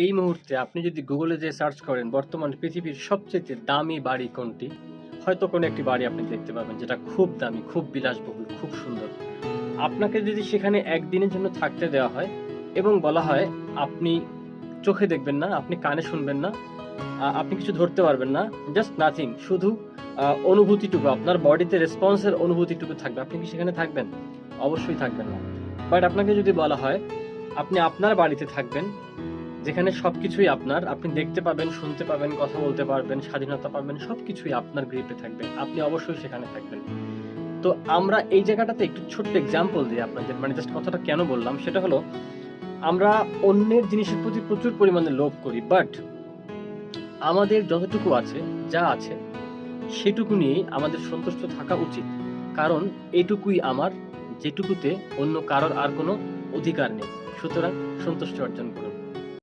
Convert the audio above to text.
এই মুহূর্তে আপনি যদি গুগলে যে সার্চ করেন, বর্তমানে পৃথিবীর সবচেয়ে দামি বাড়ি কোনটি? হয়তো কোনো একটি বাড়ি আপনি দেখতে পাবেন যেটা খুব দামি, খুব বিলাসবহুল, খুব সুন্দর। আপনাকে যদি সেখানে একদিনের জন্য থাকতে দেওয়া হয় এবং বলা হয়, আপনি চোখে দেখবেন না, আপনি কানে শুনবেন না আপনি কিছু ধরতে পারবেন না জাস্ট নাথিং শুধু অনুভূতিটুকু, আপনার বডিতে রেসপন্সের অনুভূতিটুকু থাকবে। আপনি কি সেখানে থাকবেন? অবশ্যই থাকবেন না। বাট আপনাকে যদি বলা হয়, আপনি আপনার বাড়িতে থাকবেন যেখানে সবকিছুই আপনার। আপনি দেখতে পাবেন, শুনতে পাবেন, কথা বলতে পারবেন, স্বাধীনতা পাবেন, সবকিছুই আপনার গ্রিপে থাকবে। আপনি অবশ্যই সেখানে থাকবেন। তো আমরা এই জায়গাটাতে একটু ছোট্ট এক্সাম্পল দিই আপনাদের মানে জাস্ট কথাটা কেন বললাম, সেটা হলো, আমরা অন্যের জিনিসের প্রতি প্রচুর পরিমাণে লোভ করি বাট আমাদের যতটুকু আছে, যা আছে, সেটুকু নিয়েই আমাদের সন্তুষ্ট থাকা উচিত। কারণ এটুকুই আমার, যেটুকুতে অন্য কারোর আর কোনো অধিকার নেই। সুতরাং সন্তুষ্টি অর্জন করুন।